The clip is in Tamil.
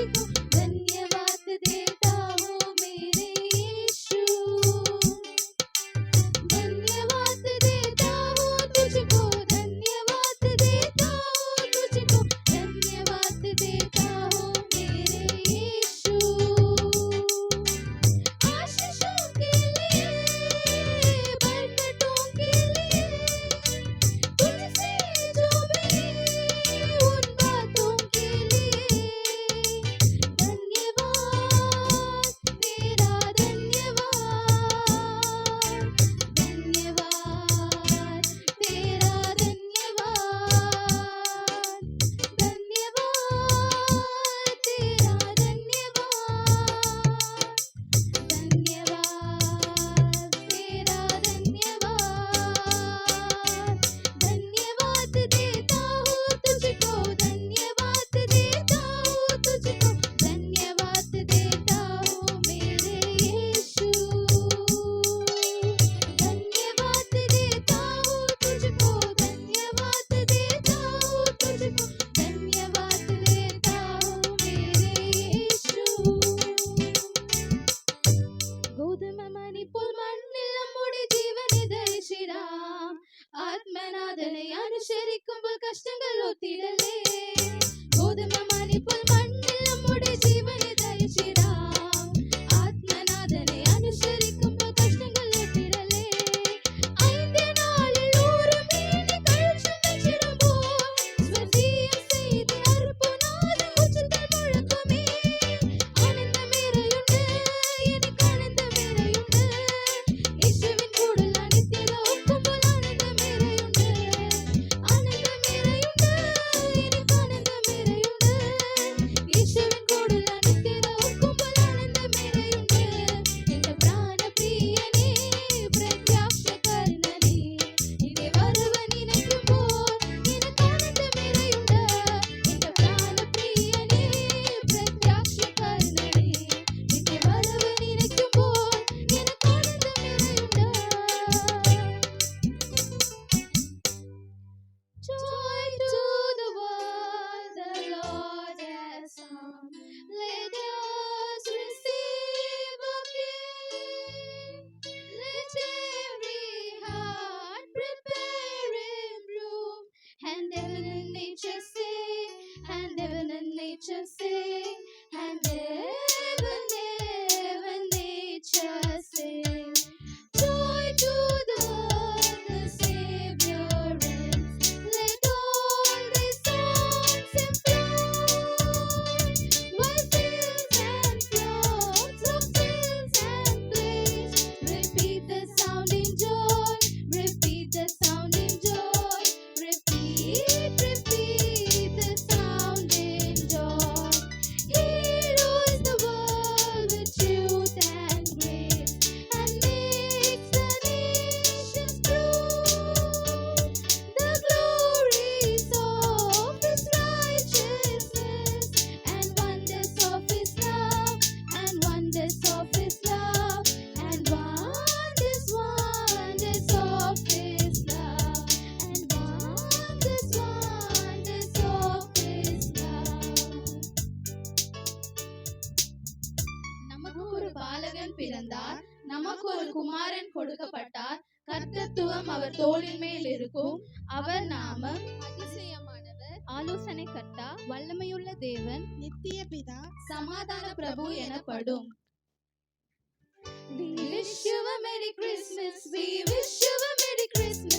Thank you. nature and even and nature. பிறந்தார். நமக்கு ஒரு குமாரன் கொடுக்கப்பட்டார். கர்த்தத்துவம் அவர் தோளின் மேல் இருக்கும். அவர் நாம அதிசயமானவர். ஆலோசனை கட்டா வல்லமையுள்ள தேவன் நித்திய பிதா சமாதான பிரபு எனப்படும். We wish you a Merry Christmas. We wish you a Merry Christmas.